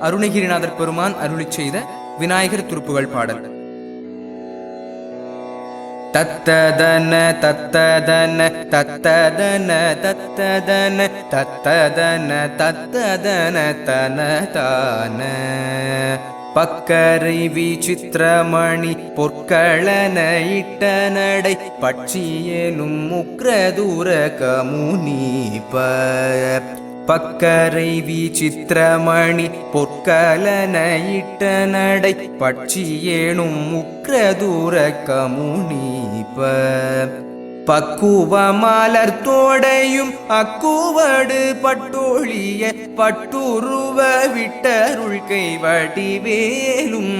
அருணகிரிநாதர் பெருமான் அருளி செய்த விநாயகர் துருப்புகள் பாடல். தத்ததன தத்ததன தத்ததன தத்ததன தத்ததன தத்ததன தன தான பக்கரை விசித்திரமணி பொற்களன இட்ட நடை பட்சியேனும் முக்ரதூர ப பக்கரை விசித்திரமணி பொற்கலனையிட்ட நடை பட்சியேனும் முக்ரதூர கமுனீப பக்குவ மலர் தோடையும் அக்குவடு பட்டோழிய பட்டுருவ விட்டருள் கை வடிவேலும்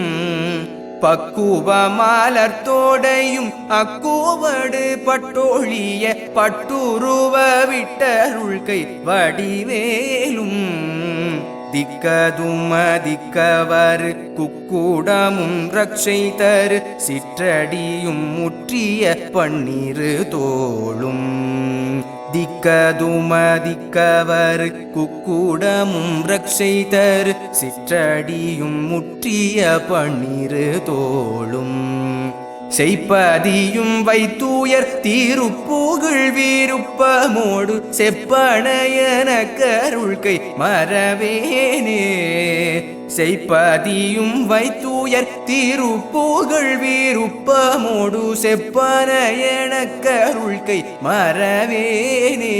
பக்குவ மாலர் தோடையும் அக்குவடு பட்டோழிய பட்டுருவ விட்டருள்கை வடிவேலும். திக்கதும திக்கவர் குக்குடமும் ரக்ஷை தரு சிற்றடியும் முற்றிய பன்னிரு தோளும். திக்கதும திக்கவர் குக்குடமும் ரக்ஷை தரு சிற்றடியும் முற்றிய பன்னிரு தோளும். செய்ப்பதியும் வைத்தூயர் தீருப்பூகள் வீருப்பமோடு செப்பனையன கருள்கை மறவேனே. செய்ப்பதியும் வைத்தூயர் தீருப்புகழ் வீருப்பமோடு செப்பனையன கருள் மறவேனே.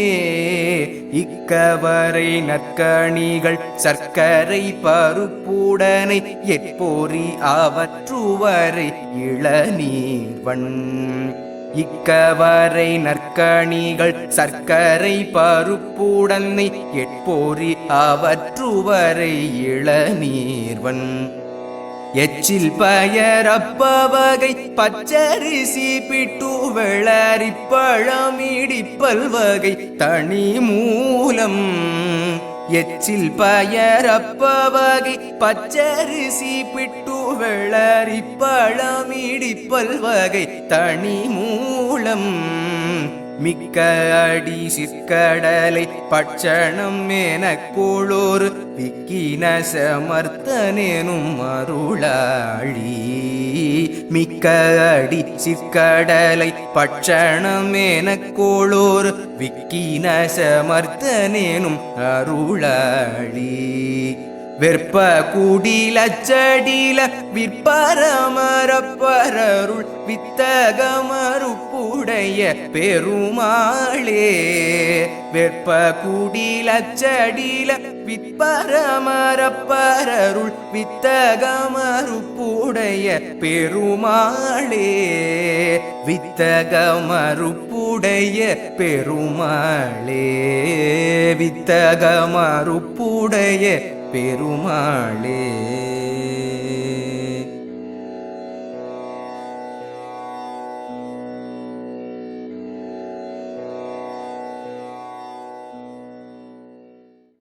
இக்கவரை நற்கணிகள் சர்க்கரை பருப்புடனை எப்போரி அவற்றுவரை இளநீர்வன் இக்கவரை நற்கணிகள் சர்க்கரை பருப்புடனை எட்போரி அவற்றுவரை இளநீர்வன். எச்சில் பயரப்பவகை பச்சரிசி பிட்டு வெளரி பழமிடிப்பல் வகை தனி மூலம் எச்சில் பயரப்பவகை பச்சரிசி பிட்டு வெளரி பழமிடிப்பல் வகை தனி மூலம் மிக்க அடி சிற்கடலை பட்சணம் எனக் குளோர் விக்கின சமர்த்தனேனும் அருளாழி மிக்க அடி சிற்கடலை பட்சணம் எனக் குளோர் விக்கின சமர்த்தனேனும் அருளாழி வெற்ப குடில குடிலச்சடில விற்பரமரப்பரருள் வித்தகமறுப்புடைய பெருமாளே. வெற்ப குடில குடிலச்சடில விற்பரமரப்பரருள் வித்தகமறுப்புடைய பெருமாளே. வித்தகமறுப்புடைய பெருமாளே. வித்தகமறுப்புடைய பெருமாளே.